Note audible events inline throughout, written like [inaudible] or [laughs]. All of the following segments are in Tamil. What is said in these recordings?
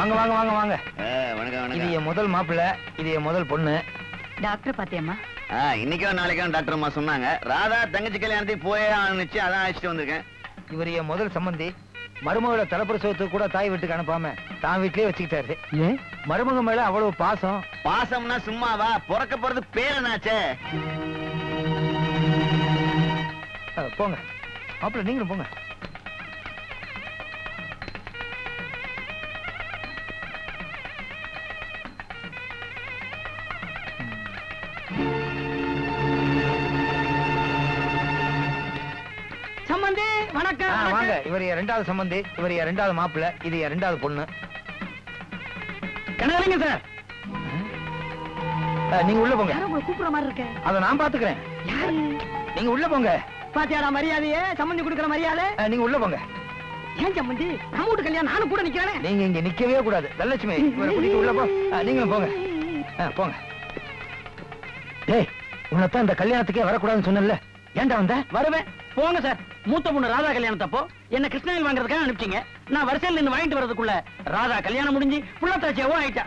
வாங்க வாங்க வாங்க வாங்க. வணக்கம் இது வணக்கம் என் முதல் மாப்பிள்ளை இது என் முதல் பொண்ணு. டாக்டர் பாத்தியம்மா ஆ, இன்னைக்கும் நாளைக்கும் டாக்டர் அம்மா சொன்னாங்க. ராதா தங்கச்சி கல்யாணத்துக்கு போயே ஆரம்பிச்சு அதான் அழைச்சிட்டு வந்திருக்கேன். இவர் என் முதல் சம்பந்தி. மருமகளை தலைப்பிரசவத்துக்கு கூட தாய் வீட்டுக்கு அனுப்பாம தான் வீட்லயே வச்சுக்கிட்டாரு. ஏன்? மருமக மேல அவ்வளவு பாசம். பாசம்னா சும்மாவா? பிறக்க போறது பேரனாச்சே. அஹ், போங்க. மாப்பிள்ளை நீங்களும் போங்க. இவர் என் ரெண்டாவது சம்பந்தி இவர் என் ரெண்டாவது மாப்பிள்ளை இது என் ரெண்டாவது பொண்ணு. சார்? நீங்க உள்ள போங்க. உங்களை கூப்பிடுற மாதிரி இருக்க. அத நான் பாத்துக்கிறேன். யாரு? நீங்க உள்ள போங்க. பாத்தியாடா மரியாதையே? சம்பந்தி கொடுக்குற மரியாதை? அஹ், நீங்க உள்ள போங்க. ஏன் சம்பந்தி நம்ம வீட்டு கல்யாணம் நானும் கூட நிக்கிறேன். நீங்க இங்க நிக்கவே கூடாது. தனலட்சுமி இவரை கூட்டிட்டு உள்ள போ. அஹ், நீங்களும் போங்க. அஹ், போங்க. டேய் உன்னைத்தான் இந்த கல்யாணத்துக்கே வரக்கூடாதுன்னு சொன்னேன்ல. ஏன்டா வந்த? வருவேன். போங்க சார். மூத்த பொண்ணு ராதா கல்யாணத்தப்போ என்ன கிருஷ்ணகிரி வாங்குறதுக்காக அனுப்பிச்சீங்க. நான் வரிசையில் நின்று வாங்கிட்டு வரதுக்குள்ள ராதா கல்யாணம் முடிஞ்சு புள்ளத்தாச்சியாவோ ஆயிட்டா.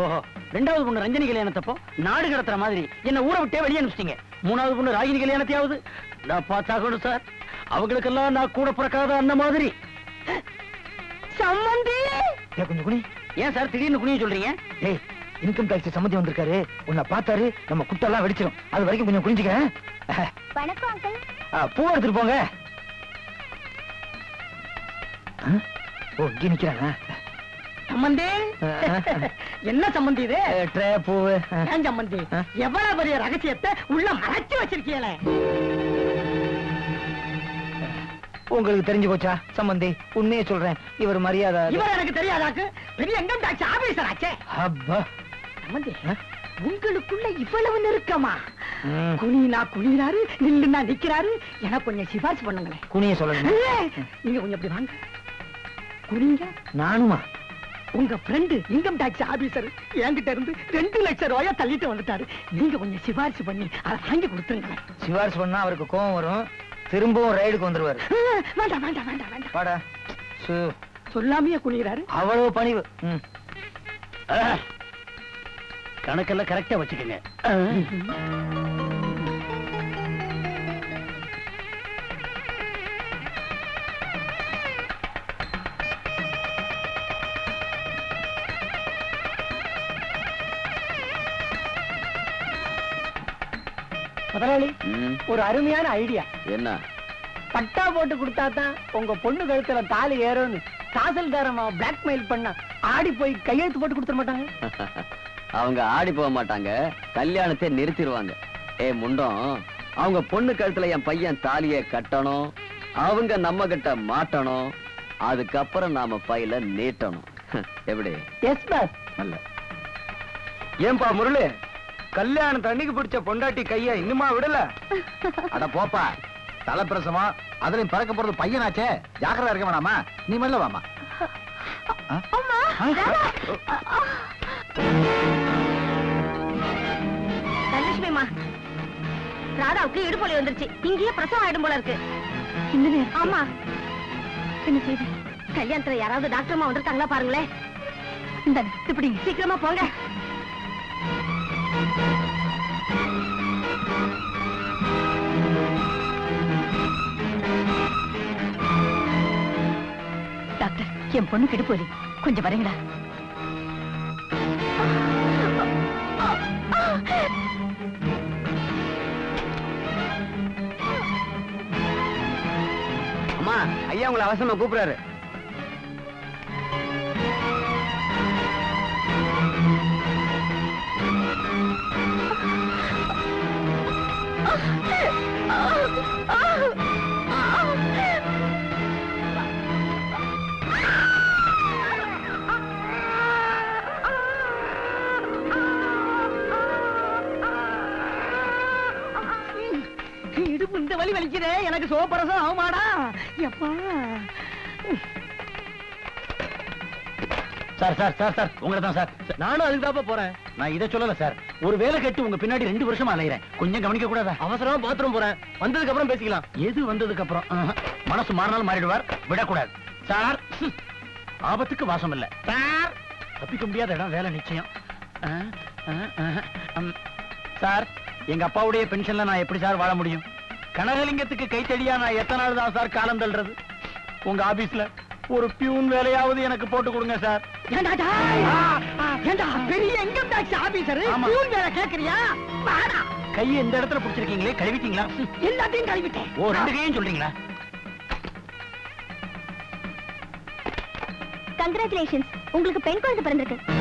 ஓஹோ ரெண்டாவது பொண்ணு ரஞ்சனி கல்யாணத்தப்போ நாடு கடத்துற மாதிரி என்ன ஊரை விட்டே வெளியே அனுப்பிச்சிட்டீங்க. மூணாவது பொண்ணு ராகினி கல்யாணத்தையாவது? நான் பார்த்தாகணும் சார். அவங்களுக்கெல்லாம் நான் கூட பிறக்காத அந்த மாதிரி. சம்மந்தி! டேய், கொஞ்சம் குனி. ஏன் சார் திடீர்னு குனிய சொல்றீங்க? டேய் இன்கம் டாக்ஸ் சம்மந்தி வந்திருக்காரு. உன்னை பார்த்தாரு நம்ம குட்டெல்லாம் வெடிச்சிடும் அது வரைக்கும் கொஞ்சம் குனிஞ்சுக்க வணக்கம் அங்கிள் பூ எடுத்துட்டு போங்க. ஓ இங்க நிக்கிறானா சம்மந்தி என்ன சம்மந்தி இது? ட்ரே பூவு. ஏன் சம்மந்தி ஆ? எவ்வளவு பெரிய ரகசியத்தை உள்ள மறைச்சு வச்சிருக்கீங்களே? உங்களுக்கு தெரிஞ்சு போச்சா சம்பந்தி? உண்மையை சொல்றேன். இவர் மரியாதை இவர் எனக்கு தெரியாதாக்கு? பெரிய இன்கம் டாக்ஸ் ஆபீசர் ஆச்சே அப்பா. சம்மந்தி ஆ? உங்களுக்குள்ள இவ்வளவு நெருக்கமா. குனினா குனிறாரு நில்லுனா நிக்கிறாரு எனக்கு கொஞ்சம் சிபாரிசு பண்ணுங்களேன். குனிய சொல்லுங்க. நீங்க கொஞ்சம் இப்படி வாங்க. குனிங்க நானுமா? உங்க ஃப்ரெண்டு இன்கம் டாக்ஸ் ஆபீசர் என்கிட்ட இருந்து ரெண்டு லட்சம் ரூபாய தள்ளிட்டு வந்துட்டாரு. நீங்க கொஞ்சம் சிபாரிசு பண்ணி அதை வாங்கி கொடுத்துருங்களேன். சிபாரிசு பண்ணா அவருக்கு கோவம் வரும். திரும்பவும் ரைடுக்கு வந்துருவாரு. வேண்டாம் வேண்டாம் வேண்டாம் வேண்டாம். வாடா. சொல்லாமையே குனிகிறாரு அவ்வளவு பணிவு. கணக்கெல்லாம் கரெக்டா வச்சுக்கோங்க. முதலாளி ஒரு அருமையான ஐடியா என்ன? பட்டா போட்டு கொடுத்தா தான் உங்க பொண்ணு கழுத்துல தாலி ஏறும்னு தாசில்தாரமா பிளாக்மெயில் பண்ண ஆடி போய் கையெழுத்து போட்டு கொடுத்துட மாட்டாங்க? [laughs] அவங்க ஆடி போக மாட்டாங்க கல்யாணத்தை நிறுத்திடுவாங்க ஏ முண்டம் அவங்க பொண்ணு கழுத்துல என் பையன் தாலிய கட்டணும் அவங்க நம்ம கிட்ட மாட்டணும் அதுக்கப்புறம் நாம பையில நீட்டணும். [laughs] எப்படி? எஸ் பாஸ் நல்ல. ஏன்பா முரளி? கல்யாணம் தண்ணிக்கு பிடிச்ச பொண்டாட்டி கைய இன்னுமா விடல? அட போப்பா தலைப்பிரசமா அதுலயும் பறக்க போறது பையனாச்சே. ஜாக்கிரதா இருக்க வேணாமா? நீ மெல்ல வாமா தனலட்சுமிமா ராதாவுக்கு இடுப்பொலி வந்துருச்சு. இங்கேயே பிரசவம் ஆயிடும் போல இருக்கு. இந்த நேரம் ஆமா. என்ன செய்து? கல்யாணத்துல யாராவது டாக்டர்மா வந்திருக்காங்களா பாருங்களேன். இந்த இப்படி சீக்கிரமா போங்க. டாக்டர் என் பொண்ணு இடுப்பொலி கொஞ்சம் வரீங்களா அம்மா ஐயா உங்களை அவசரமா கூப்பிடுறாரு. இடுப்பு இந்த வலி வலிக்குதே. எனக்கு சோப்பரசம் ஆகுமாடா. எப்பா. Sir sir sir sir. உங்களை தான் சார். நானும் அதுக்கு போறேன். நான் இதை சொல்லல சார். ஒரு வேலை கட்டி உங்க பின்னாடி ரெண்டு வருஷமா அலையிறேன். கொஞ்சம் கவனிக்க கூடாதா? அவசரமா பாத்ரூம் போறேன். வந்ததுக்கு அப்புறம் பேசிக்கலாம். எது வந்ததுக்கு அப்புறம்? மனசு மாறினாலும் மாறிடுவார். விடக்கூடாது. சார் ஆபத்துக்கு வாசம் இல்ல. சார்! தப்பிக்க முடியாத இடம் வேலை நிச்சயம். சார் எங்க அப்பாவுடைய பென்ஷன்ல நான் எப்படி சார் வாழ முடியும்? கனகலிங்கத்துக்கு கைத்தடியா நான் எத்தனை நாள் தான் சார் காலம் தள்ளுறது? உங்க ஆபீஸ்ல ஒரு பியூன் வேலையாவது எனக்கு போட்டு கொடுங்க சார். பெரிய இன்கம் டாக்ஸ் ஆபீசர். பியூன் வேலை கேக்குறியா? வாடா. கை எந்த இடத்துல பிடிச்சிருக்கீங்களே கழுவிட்டீங்களா? எல்லாத்தையும் கழுவிட்டேன். ஓ ரெண்டு கையும் சொல்றீங்களா? கங்க்ராச்சுலேஷன்ஸ் உங்களுக்கு பெண் குழந்தை பிறந்திருக்கு.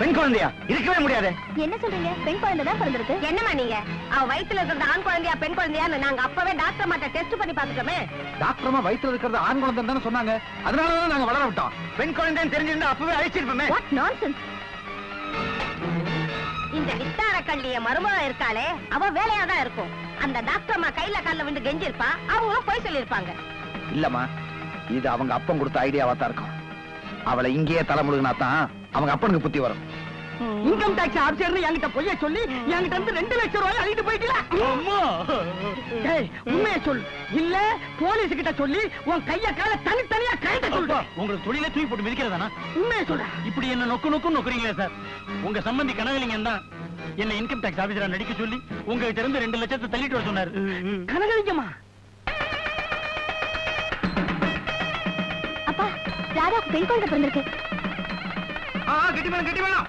பெண் குழந்தையா? இருக்கவே முடியாது. என்ன சொல்றீங்க? பெண் குழந்தை தான் பிறந்திருக்கு. என்னமா நீங்க? அவ வயித்துல இருக்கிறது ஆண் குழந்தையா பெண் குழந்தையான்னு நாங்க அப்பவே டாக்டர் மாட்ட டெஸ்ட் பண்ணி பாத்துட்டோமே டாக்டர்மா வயித்துல இருக்கிறது ஆண் குழந்தை தானே சொன்னாங்க. அதனாலதான் நாங்க வளர விட்டோம். பெண் குழந்தைன்னு தெரிஞ்சிருந்தா அப்பவே அழைச்சிருப்போமே. வாட் நான்சென்ஸ் இந்த வித்தார கள்ளிய மருமக இருக்காளே அவ வேலையா தான் இருக்கும். அந்த டாக்டர் அம்மா கையில கால்ல விட்டு கெஞ்சிருப்பா அவங்களும் போய் சொல்லிருப்பாங்க இல்லம்மா இது அவங்க அப்பன் கொடுத்த ஐடியாவா தான் இருக்கும். அவளை இங்கேயே தலை முழுகினா தான் அவங்க அப்பனுக்கு புத்தி வரும். இன்கம் டாக்ஸ் ஆபீசர் என்கிட்ட பொய்ய சொல்லி என்கிட்ட இருந்து ரெண்டு லட்சம் ரூபாய் அழிட்டு போயிட்டீங்களா? உண்மையை சொல். இல்ல போலீஸ் கிட்ட சொல்லி உன் கைய கால தனித்தனியா கைட்ட சொல்ற உங்களுக்கு தொழிலே தூக்கி போட்டு மிதிக்கிறதானா? உண்மையை சொல்ற. இப்படி என்ன நொக்கு நொக்கு நொக்குறீங்களே சார்? உங்க சம்பந்தி கனகலிங்கம் தான் என்ன இன்கம் டாக்ஸ் ஆபீசரா நடிக்க சொல்லி உங்ககிட்ட இருந்து ரெண்டு லட்சத்தை தள்ளிட்டு வர சொன்னாரு. கனகலிங்கமா? அப்பா ராதா பெண் குழந்தை பிறந்திருக்கு. கட்டி மேடம் கட்டி மேடம்.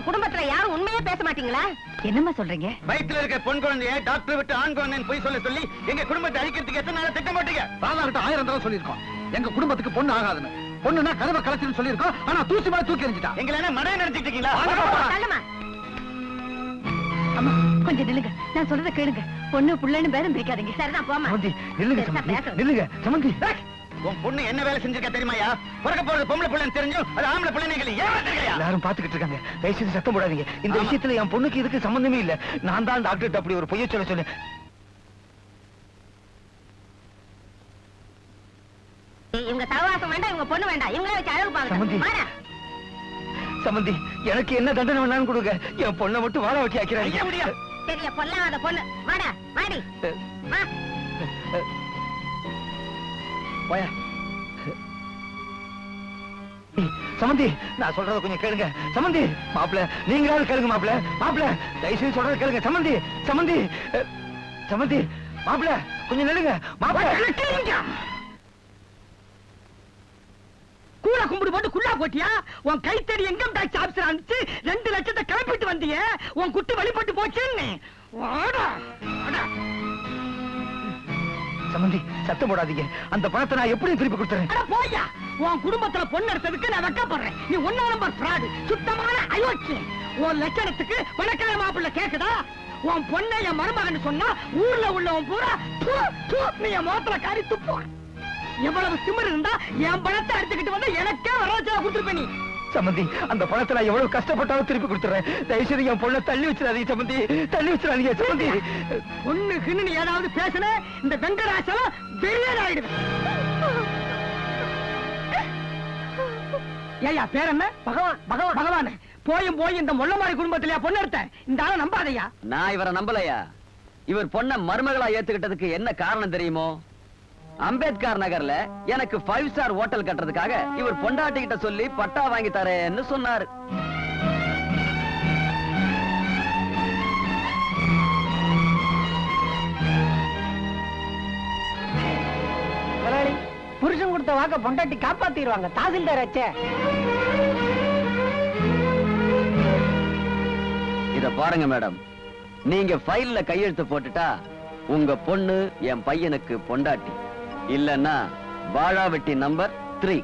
உங்க குடும்பத்துல யாரும் உண்மையே பேச மாட்டீங்களா? என்னம்மா சொல்றீங்க? வயித்துல இருக்க பொன் குழந்தைய டாக்டர் விட்டு ஆண் குழந்தைன்னு போய் சொல்ல சொல்லி எங்க குடும்பத்தை அழிக்கிறதுக்கு எத்தனை நாளா திட்டம் போட்டீங்க? ராதா கிட்ட ஆயிரம் தடவை சொல்லியிருக்கோம். எங்க குடும்பத்துக்கு பொண்ணு ஆகாதுன்னு. பொண்ணுனா கதவை கலைச்சுன்னு சொல்லியிருக்கோம். ஆனா தூசி மாதிரி தூக்கி எறிஞ்சிட்டா. எங்களை என்ன மடைய நினைச்சிட்டு இருக்கீங்களா? அம்மா. கொஞ்சம் நில்லுங்க. நான் சொல்றத கேளுங்க. பொண்ணு புள்ளன்னு பேரும் பிரிக்காதீங்க. சரிதான் போமா நில்லுங்க. நில்லுங்க. சமந்தி. உன் பொண்ணு என்ன வேலை செஞ்சிருக்கா தெரியுமாயா? பிறக்க போறது பொம்பளை பிள்ளைன்னு தெரிஞ்சும் அது ஆம்பளை பிள்ளைங்களை ஏமாத்துறியா எல்லாரும் பாத்துக்கிட்டு இருக்காங்க. தயவுசெய்து சத்தம் போடாதீங்க. இந்த. விஷயத்துல என் பொண்ணுக்கு இதுக்கு சம்பந்தமே இல்ல. நான் தான் டாக்டர் அப்படி ஒரு பொய்ய சொல்ல சொன்னேன். இவங்க சகவாசம் வேண்டாம் இவங்க பொண்ணு வேண்டாம். இவங்களே வச்சு அழகு. பாருங்க. சம்பந்தி எனக்கு என்ன தண்டனை வேணாலும் கொடுங்க. என் பொண்ணை மட்டும் வாழ வச்சு. ஆக்கிறாங்க. பெரிய பொல்லாத பொண்ணு. வாடா வாடி. வா. போயா. சமந்தி நான் சொல்றத கொஞ்சம் கேளுங்க. சமந்தி மாப்பிள நீங்களாவது கேளுங்க மாப்பிள. மாப்பிள தயவுசெய்து சொல்றத கேளுங்க. சமந்தி சமந்தி சமந்தி மாப்பிள கொஞ்சம் நில்லுங்க. மாப்பிள. கூல கும்பிடு போட்டு குள்ளா போட்டியா? உன் கைத்தறி இன்கம் டாக்ஸ் ஆபீசர் அனுப்பிச்சு ரெண்டு லட்சத்தை கிளப்பிட்டு வந்தியே? உன் குட்டு வழிபட்டு போச்சுன்னு. சம்பந்தி சத்தம் போடாதீங்க. அந்த பணத்தை நான் எப்படி திருப்பி கொடுத்துறேன். போயா! உன் குடும்பத்துல பொண்ணு எடுத்ததுக்கு நான் வெக்கப்படுறேன். நீ ஒன்னா நம்பர் பிராடு சுத்தமான அயோக்கியம் உன் லட்சணத்துக்கு பணக்கார மாப்பிள்ள கேக்குதா? உன் பொண்ணை என் மருமகன் சொன்னா ஊர்ல உள்ளவன் பூரா தூ, நீ என் முகத்துல காரி துப்புவான். எவ்வளவு திமிர் இருந்தா என் பணத்தை அடிச்சுக்கிட்டு வந்து எனக்கே வரவச்சா கொடுத்துருப்ப நீ. சமந்தி அந்த பணத்தை நான் எவ்வளவு கஷ்டப்பட்டாலும் திருப்பி கொடுத்துறேன். தயவுசெய்து என் பொண்ணை தள்ளி வச்சிடாதீங்க சமந்தி. தள்ளி வச்சிடாதீங்க சமந்தி. பொண்ணு கிண்ணு ஏதாவது பேசுன இந்த வெங்கடாசலம் வெறியன் ஆயிடுவேன். ஏய்யா பேர் என்ன பகவான் பகவான். பகவான். போயும் போய் இந்த முள்ளமாரி குடும்பத்திலயா பொண்ணு எடுத்த. இந்த ஆளை நம்பாதையா? நான் இவரை நம்பலையா? இவர் பொண்ண மருமகளா ஏத்துக்கிட்டதுக்கு என்ன காரணம் தெரியுமோ? அம்பேத்கர் நகர்ல எனக்கு ஃபைவ் ஸ்டார் ஹோட்டல் கட்டுறதுக்காக இவர் பொண்டாட்டி கிட்ட சொல்லி பட்டா வாங்கி தரேன்னு சொன்னாரு. புருஷன் கொடுத்த வாக்க பொண்டாட்டி காப்பாத்திடுவாங்க. தாசில்தார் இத பாருங்க மேடம். நீங்க ஃபைல்ல கையெழுத்து போட்டுட்டா உங்க பொண்ணு என் பையனுக்கு பொண்டாட்டி. இல்லன்னா வாழாவெட்டி நம்பர் த்ரீ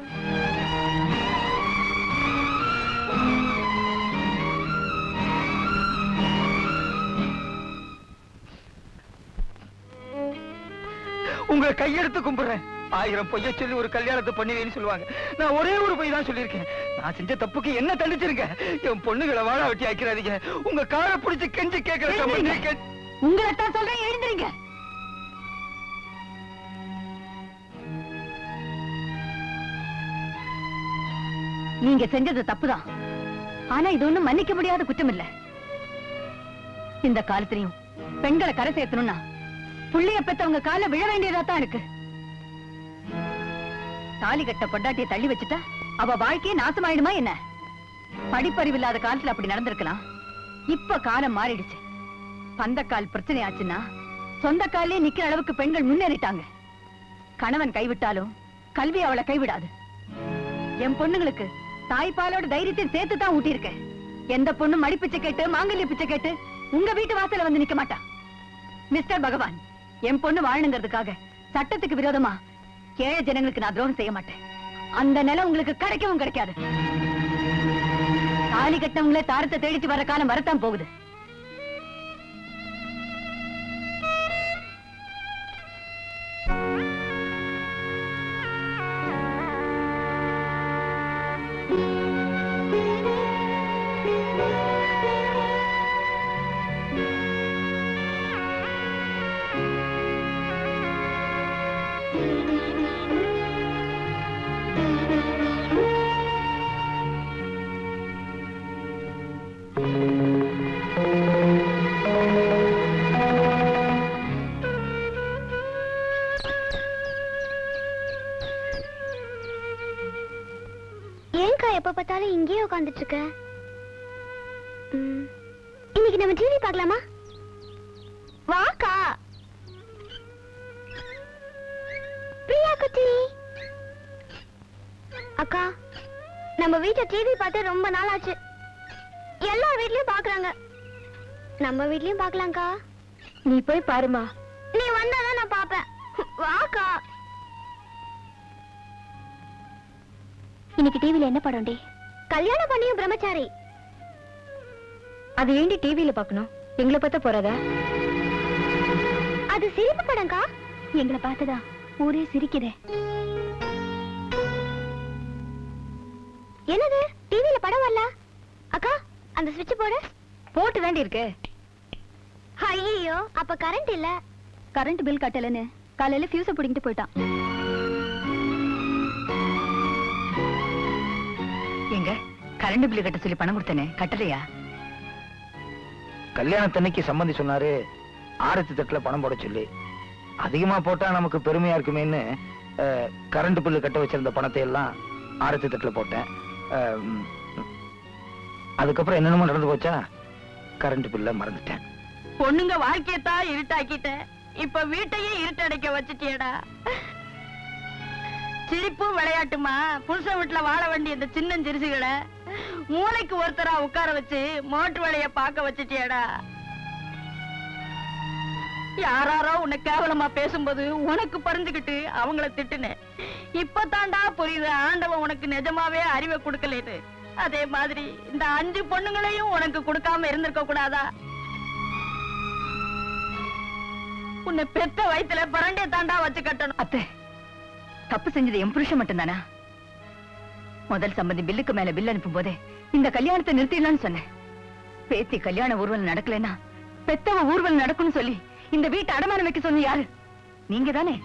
உங்களை கையெடுத்து கும்பிடுறேன். ஆயிரம் பொய்ய சொல்லி ஒரு கல்யாணத்தை பண்ணுவேன்னு சொல்லுவாங்க. நான் ஒரே ஒரு பொய் தான் சொல்லியிருக்கேன். நான் செஞ்ச தப்புக்கு என்ன தண்டிச்சிருக்கேன் என் பொண்ணுகளை வாழ வெட்டி ஆக்கிறாதீங்க உங்க காரை பிடிச்சு கெஞ்சி கேட்கிற சம்பந்தி கெ- உங்களை தான் சொல்றேன் எழுந்திருங்க. நீங்க செஞ்சது தப்புதான். ஆனா இது ஒண்ணும் மன்னிக்க முடியாத குற்றம் இல்ல இந்த காலத்திலையும் பெண்களை கரை சேர்த்தணும்னா புள்ளைய பெத்தவங்க கால விழ வேண்டியதா தான் இருக்கு. தாலி கட்ட பொண்டாட்டியை தள்ளி வச்சுட்டா அவ வாழ்க்கையே நாசமாயிடுமா என்ன? படிப்பறிவு இல்லாத காலத்துல அப்படி நடந்திருக்கலாம். இப்ப காலம் மாறிடுச்சு. பந்தக்கால் பிரச்சனை ஆச்சுன்னா சொந்த காலே நிக்கிற அளவுக்கு பெண்கள் முன்னேறிட்டாங்க. கணவன் கைவிட்டாலும் கல்வி அவளை கைவிடாது. என் பொண்ணுங்களுக்கு தாய்ப்பாலோட தைரியத்தையும் சேர்த்து தான் ஊட்டியிருக்கேன். எந்த பொண்ணு மடிப்பிச்சை கேட்டு மாங்கல்ய பிச்சை கேட்டு உங்க வீட்டு வாசல்ல வந்து நிக்க மாட்டா. மிஸ்டர் பகவான் என் பொண்ணு வாழணுங்கிறதுக்காக சட்டத்துக்கு விரோதமா ஏழை ஜனங்களுக்கு நான் துரோகம் செய்ய மாட்டேன். அந்த நிலம் உங்களுக்கு கிடைக்கவும் கிடைக்காது. தாலி கட்டவங்களே தாரத்தை தேடிச்சு வர காலம் வரத்தான் போகுது. உட்காந்துட்டு இருக்க இன்னைக்கு நம்ம டிவி பார்க்கலாமா? வாக்கா. பிரியா குட்டி. அக்கா நம்ம வீட்டை டிவி பார்த்து ரொம்ப நாள் ஆச்சு எல்லா வீட்லயும் பாக்குறாங்க நம்ம வீட்லயும் பார்க்கலாம்க்கா. நீ போய் பாருமா. நீ வந்தாதான் நான் பாப்பேன் வாக்கா. இன்னைக்கு டிவில என்ன படம் டி கல்யாணம் பண்ணியும் பிரம்மச்சாரி. அது ஏண்டி டிவில பாக்கணும்? எங்களை பார்த்தா போறாதா? அது சிரிப்பு படம்க்கா? எங்களை பார்த்ததா. ஊரே சிரிக்குதே. என்னது? டிவில படம் வரல? அக்கா அந்த ஸ்விட்ச் போடு. போட்டு தாண்டி இருக்கு. ஐயோ அப்ப கரண்ட் இல்ல. கரண்ட் பில் கட்டலன்னு. காலையில ஃபியூஸ புடிங்கிட்டு போயிட்டான். கரண்ட் பில் கட்ட சொல்லி பணம் கொடுத்தனே கட்டலையா? கல்யாணத்தன்னைக்கு சம்பந்தி சொன்னாரு ஆரத்தி தட்டுல பணம் போட சொல்லி. அதிகமா போட்டா நமக்கு பெருமையா இருக்குமேன்னு கரண்ட் பில்லு கட்ட வச்சிருந்த பணத்தை எல்லாம் ஆரத்தி தட்டுல போட்டேன். அதுக்கப்புறம் என்னென்னமோ நடந்து போச்சா கரண்ட் பில்ல மறந்துட்டேன். பொண்ணுங்க வாழ்க்கையத்தான் இருட்டாக்கிட்ட. இப்ப வீட்டையே இருட்டடைக்க வச்சுட்டியடா. சிரிப்பும் விளையாட்டுமா? புருஷன் வீட்டுல வாழ வேண்டிய இந்த சின்ன சிறுசுகளை மூளைக்கு ஒருத்தரா உட்கார வச்சு மாட்டு வேலைய பார்க்க வச்சுட்டியடா. யாராரோ உன்னை கேவலமா பேசும்போது உனக்கு பறிஞ்சுக்கிட்டு அவங்கள திட்டுனேன். இப்ப தாண்டா புரியுது ஆண்டவன் உனக்கு நிஜமாவே அறிவை கொடுக்கலேன்னு. அதே மாதிரி இந்த அஞ்சு பொண்ணுங்களையும் உனக்கு கொடுக்காம இருந்திருக்க கூடாதா? உன்னை பெத்த வயித்துல பரண்டே தாண்டா வச்சு கட்டணும். அத்தை தப்பு செஞ்சது என் புருஷன் மட்டும்தானா? முதல் சம்பந்தி பில்லுக்கு மேல பில் அனுப்பும் போதே இந்த கல்யாணத்தை நிறுத்திடலாம்னு சொன்னேன். பேத்தி கல்யாண ஊர்வலம் நடக்கலைன்னா பெத்தவ ஊர்வலம் நடக்கும்னு சொல்லி இந்த வீட்டை அடமானம் வைக்க சொன்ன யாரு? நீங்க தானே?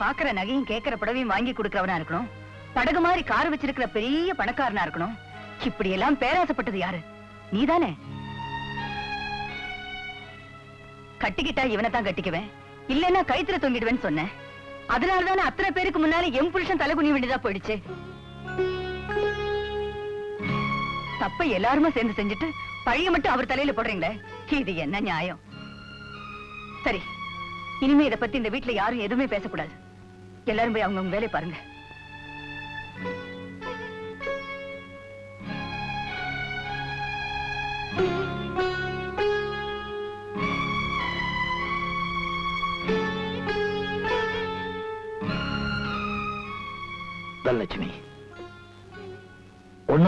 பாக்குற நகையும் கேட்கிற புடவையும் வாங்கி கொடுக்கிறவனா இருக்கணும். படகு மாதிரி கார் வச்சிருக்கிற பெரிய பணக்காரனா இருக்கணும். இப்படி எல்லாம் பேராசப்பட்டது யாரு? நீதானே கட்டிக்கிட்டா இவனை தான் கட்டிக்குவேன். இல்லைன்னா கைத்துல தொங்கிடுவேன்னு சொன்னேன். அதனாலதானே அத்தனை பேருக்கு முன்னால என் புருஷன் தலை குனிய வேண்டியதா போயிடுச்சு? தப்ப எல்லாருமே சேர்ந்து செஞ்சுட்டு பழிய மட்டும் அவர் தலையில போடுறீங்களே? இது என்ன நியாயம்? சரி இனிமே இதை பத்தி இந்த வீட்ல யாரும் எதுவுமே பேசக்கூடாது. எல்லாரும் போய் அவங்க வேலையை பாருங்க.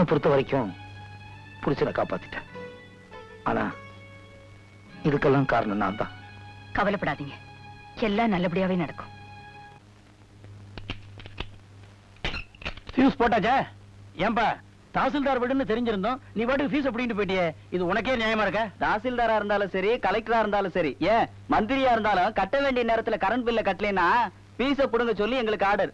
பொறுத்த வரைக்கும் புருஷனை காப்பாத்திட்டேன். ஆனா இதுக்கெல்லாம் காரணம் நான் தான். கவலைப்படாதீங்க. எல்லாம் நல்லபடியாவே நடக்கும். போட்டாச்சா? ஏன்பா தாசில்தார் வீடுன்னு தெரிஞ்சிருந்தோம். நீ பாட்டுக்கு ஃபீஸ் அப்படின்ட்டு போயிட்டே இது உனக்கே நியாயமா இருக்க? தாசில்தாரா இருந்தாலும் சரி கலெக்டரா இருந்தாலும் சரி. ஏன்? மந்திரியா இருந்தாலும் கட்ட வேண்டிய நேரத்துல கரண்ட் பில்ல கட்டலைன்னா ஃபீஸை புடுங்க சொல்லி எங்களுக்கு ஆர்டர்